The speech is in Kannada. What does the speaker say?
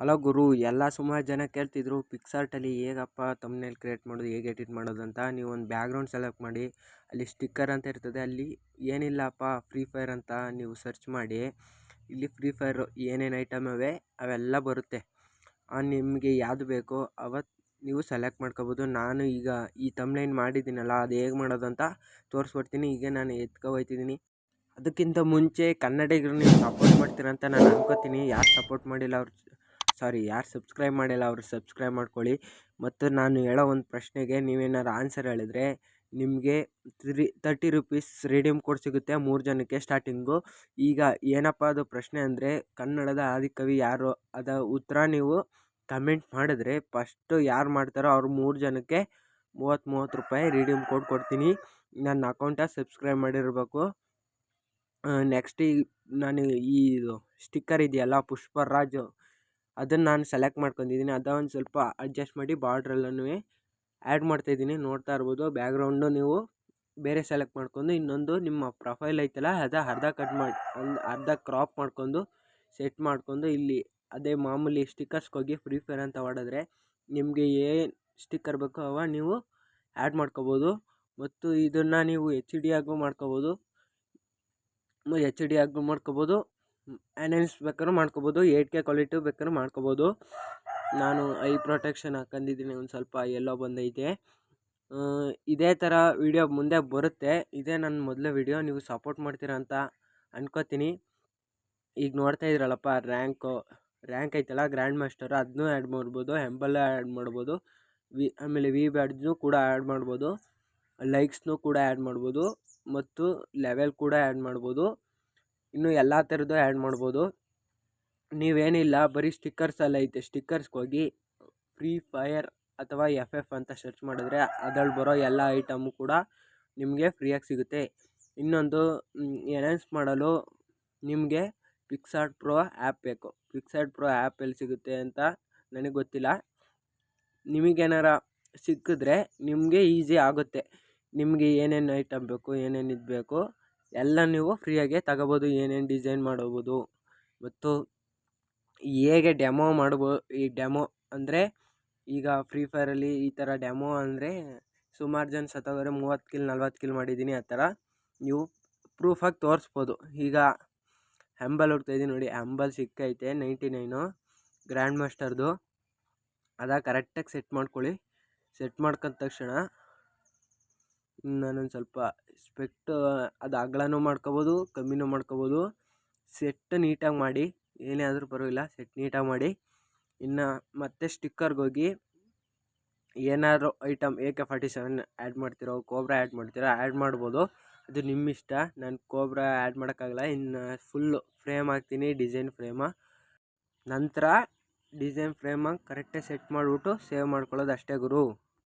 ಹಲೋ ಗುರು, ಎಲ್ಲ ಸುಮಾರು ಜನ ಕೇಳ್ತಿದ್ರು ಪಿಕ್ಸಾರ್ಟಲ್ಲಿ ಹೇಗಪ್ಪ ತಮ್ನೇಲ್ ಕ್ರಿಯೇಟ್ ಮಾಡೋದು, ಹೇಗೆ ಎಡಿಟ್ ಮಾಡೋದು ಅಂತ? ನೀವು ಒಂದು ಬ್ಯಾಗ್ರೌಂಡ್ ಸೆಲೆಕ್ಟ್ ಮಾಡಿ, ಅಲ್ಲಿ ಸ್ಟಿಕ್ಕರ್ ಅಂತ ಇರ್ತದೆ, ಅಲ್ಲಿ ಏನಿಲ್ಲಪ್ಪ ಫ್ರೀ ಫೈರ್ ಅಂತ ನೀವು ಸರ್ಚ್ ಮಾಡಿ, ಇಲ್ಲಿ ಫ್ರೀ ಫೈರ್ ಏನೇನು ಐಟಮ್ ಅವೆ, ಅವೆಲ್ಲ ಬರುತ್ತೆ. ನಿಮಗೆ ಯಾವುದು ಬೇಕೋ ಅವತ್ತು ನೀವು ಸೆಲೆಕ್ಟ್ ಮಾಡ್ಕೋಬೋದು. ನಾನು ಈಗ ಈ ತಮ್ಲೈನ್ ಮಾಡಿದ್ದೀನಲ್ಲ, ಅದು ಹೇಗೆ ಮಾಡೋದು ಅಂತ ತೋರಿಸ್ಕೊಡ್ತೀನಿ. ಈಗ ನಾನು ಎತ್ಕೊ ಹೋಯ್ತಿದ್ದೀನಿ. ಅದಕ್ಕಿಂತ ಮುಂಚೆ ಕನ್ನಡಿಗರು ನೀವು ಸಪೋರ್ಟ್ ಮಾಡ್ತೀರಂತ ನಾನು ಅನ್ಕೋತೀನಿ. ಯಾರು ಸಪೋರ್ಟ್ ಮಾಡಿಲ್ಲ ಅವ್ರು ಸಾರಿ ಯಾರು ಸಬ್ಸ್ಕ್ರೈಬ್ ಮಾಡಿಲ್ಲ ಅವರು ಸಬ್ಸ್ಕ್ರೈಬ್ ಮಾಡ್ಕೊಳ್ಳಿ. ಮತ್ತು ನಾನು ಹೇಳೋ ಒಂದು ಪ್ರಶ್ನೆಗೆ ನೀವೇನಾರು ಆನ್ಸರ್ ಹೇಳಿದ್ರೆ ನಿಮಗೆ three thirty rupees redeem code ಸಿಗುತ್ತೆ ಮೂರು ಜನಕ್ಕೆ ಸ್ಟಾರ್ಟಿಂಗು ಈಗ ಏನಪ್ಪ ಅದು ಪ್ರಶ್ನೆ ಅಂದರೆ ಕನ್ನಡದ ಆದಿಕವಿ ಯಾರು? ಅದ ಉತ್ತರ ನೀವು ಕಮೆಂಟ್ ಮಾಡಿದ್ರೆ ಫಸ್ಟು ಯಾರು ಮಾಡ್ತಾರೋ ಅವ್ರು ಮೂರು ಜನಕ್ಕೆ ಮೂವತ್ತು ಮೂವತ್ತು ರೂಪಾಯಿ ರಿಡೀಮ್ ಕೋಡ್ ಕೊಡ್ತೀನಿ. ನನ್ನ ಅಕೌಂಟ ಸಬ್ಸ್ಕ್ರೈಬ್ ಮಾಡಿರಬೇಕು. ನೆಕ್ಸ್ಟ್ ಈ, ನಾನು ಈ ಇದು ಸ್ಟಿಕ್ಕರ್ ಇದೆಯಲ್ಲ ಪುಷ್ಪರಾಜು ಅದನ್ನು ನಾನು ಸೆಲೆಕ್ಟ್ ಮಾಡ್ಕೊಂಡಿದ್ದೀನಿ ಅದು ಒಂದು ಸ್ವಲ್ಪ ಅಡ್ಜಸ್ಟ್ ಮಾಡಿ ಬಾರ್ಡ್ರಲ್ಲೂ ಆ್ಯಡ್ ಮಾಡ್ತಾಯಿದ್ದೀನಿ ನೋಡ್ತಾ ಇರ್ಬೋದು. ಬ್ಯಾಗ್ರೌಂಡು ನೀವು ಬೇರೆ ಸೆಲೆಕ್ಟ್ ಮಾಡ್ಕೊಂಡು ಇನ್ನೊಂದು ನಿಮ್ಮ ಪ್ರೊಫೈಲ್ ಐತಲ್ಲ, ಅದು ಅರ್ಧ ಕಟ್ ಮಾಡಿ, ಒಂದು ಅರ್ಧ ಕ್ರಾಪ್ ಮಾಡ್ಕೊಂಡು ಸೆಟ್ ಮಾಡ್ಕೊಂಡು ಇಲ್ಲಿ ಅದೇ ಮಾಮೂಲಿ ಸ್ಟಿಕ್ಕರ್ಸ್ಗೆ ಹೋಗಿ ಫ್ರೀ ಫೈರ್ ಅಂತ ಹೊಡೆದ್ರೆ ನಿಮಗೆ ಏನು ಸ್ಟಿಕ್ಕರ್ ಬೇಕೋ ಅವ ನೀವು ಆ್ಯಡ್ ಮಾಡ್ಕೋಬೋದು. ಮತ್ತು ಇದನ್ನು ನೀವು ಎಚ್ ಡಿ ಆಗು ಮಾಡ್ಕೋಬೋದು. ಎಚ್ ಡಿ ಆಗೂ ಮಾಡ್ಕೋಬೋದು. ಎನ್ಹ್ಯಾನ್ಸ್ ಬೇಕಾದ್ರೂ ಮಾಡ್ಕೊಬೋದು ಏಯ್ಟ್ ಕೆ ಕ್ವಾಲಿಟಿ ಬೇಕಾದ್ರೂ ಮಾಡ್ಕೋಬೋದು. ನಾನು ಐ ಪ್ರೊಟೆಕ್ಷನ್ ಹಾಕೊಂಡಿದ್ದೀನಿ ಒಂದು ಸ್ವಲ್ಪ ಎಲ್ಲೋ ಬಂದೈತೆ. ಇದೇ ಥರ ವೀಡಿಯೋ ಮುಂದೆ ಬರುತ್ತೆ. ಇದೇ ನನ್ನ ಮೊದಲ ವೀಡಿಯೋ, ನೀವು ಸಪೋರ್ಟ್ ಮಾಡ್ತೀರಾ ಅಂತ ಅನ್ಕೋತೀನಿ. ಈಗ ನೋಡ್ತಾ ಇದ್ರಲ್ಲಪ್ಪ, ರ್ಯಾಂಕು, ರ್ಯಾಂಕ್ ಐತಲ್ಲ, ಗ್ರ್ಯಾಂಡ್ ಮಾಸ್ಟರ್ ಅದನ್ನೂ ಆ್ಯಡ್ ಮಾಡ್ಬೋದು ಹೆಂಬಲ್ ಆ್ಯಡ್ ಮಾಡ್ಬೋದು. ವಿ, ಆಮೇಲೆ ವಿ ಬ್ಯಾಡ್ಜ್ನು ಕೂಡ ಆ್ಯಡ್ ಮಾಡ್ಬೋದು. ಲೈಕ್ಸ್ನೂ ಕೂಡ ಆ್ಯಡ್ ಮಾಡ್ಬೋದು. ಮತ್ತು ಲೆವೆಲ್ ಕೂಡ ಆ್ಯಡ್ ಮಾಡ್ಬೋದು. ಇನ್ನು ಎಲ್ಲ ಥರದ್ದು ಆ್ಯಡ್ ಮಾಡ್ಬೋದು. ನೀವೇನಿಲ್ಲ, ಬರೀ ಸ್ಟಿಕ್ಕರ್ಸಲ್ಲಿ ಐತೆ. ಸ್ಟಿಕ್ಕರ್ಸ್ಗೆ ಹೋಗಿ ಫ್ರೀ ಫೈರ್ ಅಥವಾ ಎಫ್ ಎಫ್ ಅಂತ ಸರ್ಚ್ ಮಾಡಿದ್ರೆ ಅದ್ರಲ್ಲಿ ಬರೋ ಎಲ್ಲ ಐಟಮು ಕೂಡ ನಿಮಗೆ ಫ್ರೀಯಾಗಿ ಸಿಗುತ್ತೆ. ಇನ್ನೊಂದು ಎನೌನ್ಸ್ ಮಾಡಲು ನಿಮಗೆ ಪಿಕ್ಸಾರ್ಟ್ ಪ್ರೋ ಆ್ಯಪ್ ಬೇಕು. ಪಿಕ್ಸಾರ್ಟ್ ಪ್ರೋ ಆ್ಯಪ್ ಎಲ್ಲಿ ಸಿಗುತ್ತೆ ಅಂತ ನನಗೆ ಗೊತ್ತಿಲ್ಲ. ನಿಮಗೇನಾರ ಸಿಕ್ಕಿದ್ರೆ ನಿಮಗೆ ಈಸಿ ಆಗುತ್ತೆ. ನಿಮಗೆ ಏನೇನು ಐಟಮ್ ಬೇಕು, ಏನೇನು ಇದು ಬೇಕು. ಎಲ್ಲ ನೀವು ಫ್ರೀಯಾಗೆ ತಗೋಬೋದು, ಏನೇನು ಡಿಸೈನ್ ಮಾಡಬೋದು. ಮತ್ತು ಹೇಗೆ ಡೆಮೋ ಮಾಡ್ಬೋ, ಈ ಡೆಮೋ ಅಂದರೆ ಈಗ ಫ್ರೀ ಫೈರಲ್ಲಿ ಈ ಥರ ಡೆಮೋ ಅಂದರೆ ಸುಮಾರು ಜನ ಸತ್ತೋಗೋರೆ ಮೂವತ್ತು ಕಿಲ್, ನಲ್ವತ್ತು ಕಿಲ್ ಮಾಡಿದ್ದೀನಿ ಆ ಥರ. ನೀವು ಪ್ರೂಫಾಗಿ ತೋರಿಸ್ಬೋದು. ಈಗ ಹ್ಯಾಂಬಲ್ ಹುಡ್ತಾಯಿದ್ದೀನಿ ನೋಡಿ, ಹ್ಯಾಂಬಲ್ ಸಿಕ್ಕೈತೆ, ನೈಂಟಿ ನೈನು, ಗ್ರ್ಯಾಂಡ್ ಮಾಸ್ಟರ್ದು. ಅದ ಕರೆಕ್ಟಾಗಿ ಸೆಟ್ ಮಾಡ್ಕೊಳ್ಳಿ. ಸೆಟ್ ಮಾಡ್ಕೊಂಡ ತಕ್ಷಣ ನಾನೊಂದು ಸ್ವಲ್ಪ ಸ್ಪೆಕ್ಟ್ ಅದು ಅಗಲನೂ ಮಾಡ್ಕೊಬೋದು, ಕಮ್ಮಿನೂ ಮಾಡ್ಕೊಬೋದು. ಸೆಟ್ ನೀಟಾಗಿ ಮಾಡಿ, ಏನೇ ಆದರೂ ಪರವಾಗಿಲ್ಲ, ಸೆಟ್ ನೀಟಾಗಿ ಮಾಡಿ. ಇನ್ನು ಮತ್ತೆ ಸ್ಟಿಕ್ಕರ್ಗೆ ಹೋಗಿ ಏನಾದರೂ item A K forty seven add ಮಾಡ್ತಿರೋ, ಕೋಬ್ರಾ ಆ್ಯಡ್ ಮಾಡ್ತೀರೋ ಆ್ಯಡ್ ಮಾಡ್ಬೋದು. ಅದು ನಿಮ್ಮ ಇಷ್ಟ ನಾನು ಕೋಬ್ರಾ ಆ್ಯಡ್ ಮಾಡೋಕ್ಕಾಗಲ್ಲ. ಇನ್ನು ಫುಲ್ಲು ಫ್ರೇಮ್ ಹಾಕ್ತೀನಿ, ಡಿಸೈನ್ ಫ್ರೇಮ. ನಂತರ ಡಿಸೈನ್ ಫ್ರೇಮಾಗಿ ಕರೆಕ್ಟಾಗಿ ಸೆಟ್ ಮಾಡಿಬಿಟ್ಟು ಸೇವ್ ಮಾಡ್ಕೊಳ್ಳೋದು ಅಷ್ಟೇ ಗುರು.